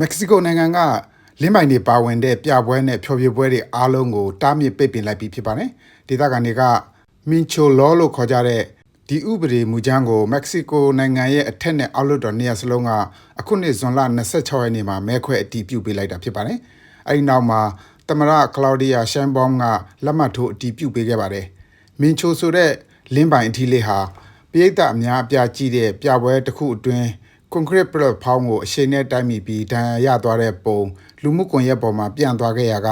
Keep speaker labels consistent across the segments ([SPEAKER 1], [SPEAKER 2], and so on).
[SPEAKER 1] မက္ကဆီကိုနိုင်ငံကလင်းပိုင်တွေပါဝင်တဲ့ပြပွဲနဲ့ဖျော်ဖြေပွဲတွေအားလုံးကိုတားမြစ်ပိတ်ပင်လိုက်ပြီးဖြစ်ပါတယ်။ဒေသခံတွေကမင်ချိုလောလို့ခေါ်ကြတဲ့ဒီဥပဒေမူကြမ်းကိုမက္ကဆီကိုနိုင်ငံရဲ့အထက်နဲ့အောက်လွှတ်တော်နေရာစလုံးကအခုနှစ်ဇွန်လ26ရက်နေ့မှာမဲခွဲအတည်ပြုပေးလိုက်တာဖြစ်ပါတယ်။အဲဒီနောက်မှာသမရကလောက်ဒီယာရှိုင်းဘောင်းကလက်မှတ်ထိုးအတည်ပြုပေးခဲ့ပါတယ်။မင်ချိုဆိုတဲ့လင်းပိုင်အထီးလေးဟာပရိသတ်အများအပြားကြည့်တဲ့ပြပွဲတစ်ခုအတွင်း ကွန်ကရစ်ပလက်ဖောင်းကိုအရှိန်နဲ့တိုက်မိပြီးဒဏ်ရာရသွားတဲ့ပုံလူမှုကွန်ရက်ပေါ်မှာပြန့်သွားခဲ့ရာက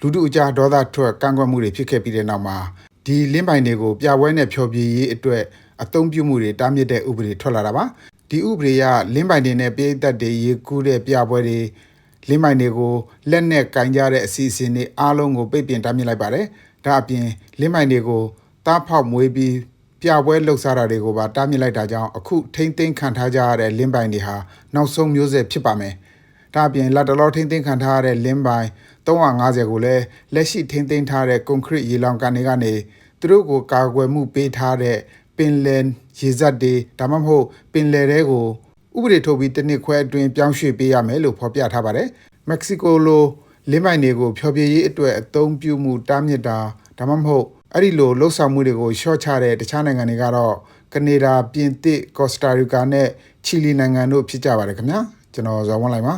[SPEAKER 1] လူတို့အကြဒေါသထွက်ကန့်ကွက်မှုတွေဖြစ်ခဲ့ပြီးတဲ့နောက်မှာဒီလင်းပိုင်တွေကိုပြပွဲနဲ့ဖျော်ဖြေရေးအတွက်အသုံးပြုမှုတွေတားမြစ်တဲ့ဥပဒေထွက်လာတာပါဒီဥပဒေကလင်းပိုင်တွေနဲ့ပြည်သက်တွေရေကူးတဲ့ပြပွဲတွေလင်းပိုင်တွေကိုလက်နဲ့ကင်ကြတဲ့အစီအစဉ်တွေအားလုံးကိုပိတ်ပင်တားမြစ်လိုက်ပါတယ်ဒါအပြင်လင်းပိုင်တွေကိုတားဖောက်မွေးပြီး ပြပွဲလှုပ်ရှားတာတွေကိုပါတားမြစ်လိုက်တာကြောင့်အခုထိမ့်သိမ်းခံထားကြရတဲ့လင်းပိုင်တွေဟာနောက်ဆုံးမျိုးဆက်ဖြစ်ပါမယ်။ဒါအပြင်လက်တလောထိမ့်သိမ်းခံထားရတဲ့လင်းပိုင်350ကိုလည်းလက်ရှိထိမ့်သိမ်းထားတဲ့ကွန်ကရစ်ရေလောင်ကန်တွေကနေသူတို့ကိုကာကွယ်မှုပေးထားတဲ့ပင်လယ်ရေစက်တွေဒါမှမဟုတ်ပင်လယ်တွေကိုဥပဒေထုတ်ပြီးတစ်နှစ်ခွဲအတွင်းပြောင်းရွှေ့ပေးရမယ်လို့ဖော်ပြထားပါတယ်။မက္ကဆီကိုလိုလင်းပိုင်တွေကိုဖျော်ဖြေရေးအတွက်အသုံးပြုမှုတားမြစ်တာဒါမှမဟုတ် အဲ့ဒီလိုလှုပ်ဆောင်မှုတွေကိုရှော့ချတဲ့တခြားနိုင်ငံတွေကတော့ကနေဒါပြင်သစ်ကော့စတာရီကာနဲ့ချီလီနိုင်ငံတို့ဖြစ်ကြပါတယ်ခင်ဗျာကျွန်တော်ဇော်ဝန်းလိုက်ပါ